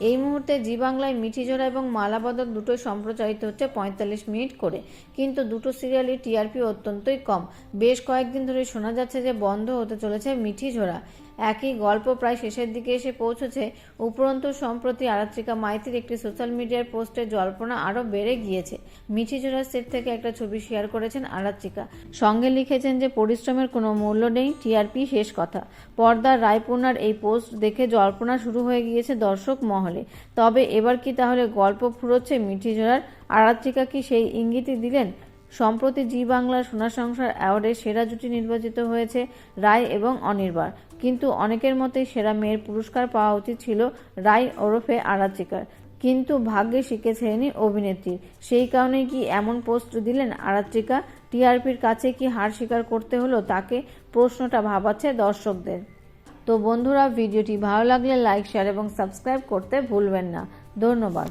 এই মুহূর্তে জি বাংলায় মিঠিজোড়া এবং মালাবদল দুটোই সম্প্রচারিত হচ্ছে পঁয়তাল্লিশ মিনিট করে। কিন্তু দুটো সিরিয়ালই টিআরপি অত্যন্তই কম। বেশ কয়েকদিন ধরে শোনা যাচ্ছে যে বন্ধ হতে চলেছে মিঠিঝোড়া একই গল্প প্রায় শেষের দিকে এসে পৌঁছেছে। উপরন্তু, সম্প্রতি আরাত্রিকা মাইতির একটি সোশ্যাল মিডিয়ার পোস্টে জল্পনা আরও বেড়ে গিয়েছে। মিঠিঝোড়া সেট থেকে একটা ছবি শেয়ার করেছেন আরাত্রিকা সঙ্গে লিখেছেন যে, পরিশ্রমের কোনো মূল্য নেই, টিআরপি শেষ কথা। পর্দার রায়পূর্ণার এই পোস্ট দেখে জল্পনা শুরু হয়ে গিয়েছে দর্শক মহলে। তবে এবার কি তাহলে গল্প ফুরোচ্ছে মিঠিঝোড়ার আরাত্রিকা কি সেই ইঙ্গিতই দিলেন? সম্প্রতি জি বাংলার সোনা সংসার অ্যাওয়ার্ডে সেরা জুটি নির্বাচিত হয়েছে রায় এবং অনির্বাণ। কিন্তু অনেকের মতে সেরা মেয়ের পুরস্কার পাওয়া উচিত ছিল রায় ওরফে আরাচিকার। কিন্তু ভাগ্যে শিখেছেনি অভিনেত্রী। সেই কারণেই কি এমন পোস্ট দিলেন আরাত্রিকা টিআরপির কাছে কি হার স্বীকার করতে হলো তাকে? প্রশ্নটা ভাবাচ্ছে দর্শকদের। তো বন্ধুরা, ভিডিওটি ভালো লাগলে লাইক, শেয়ার এবং সাবস্ক্রাইব করতে ভুলবেন না। ধন্যবাদ।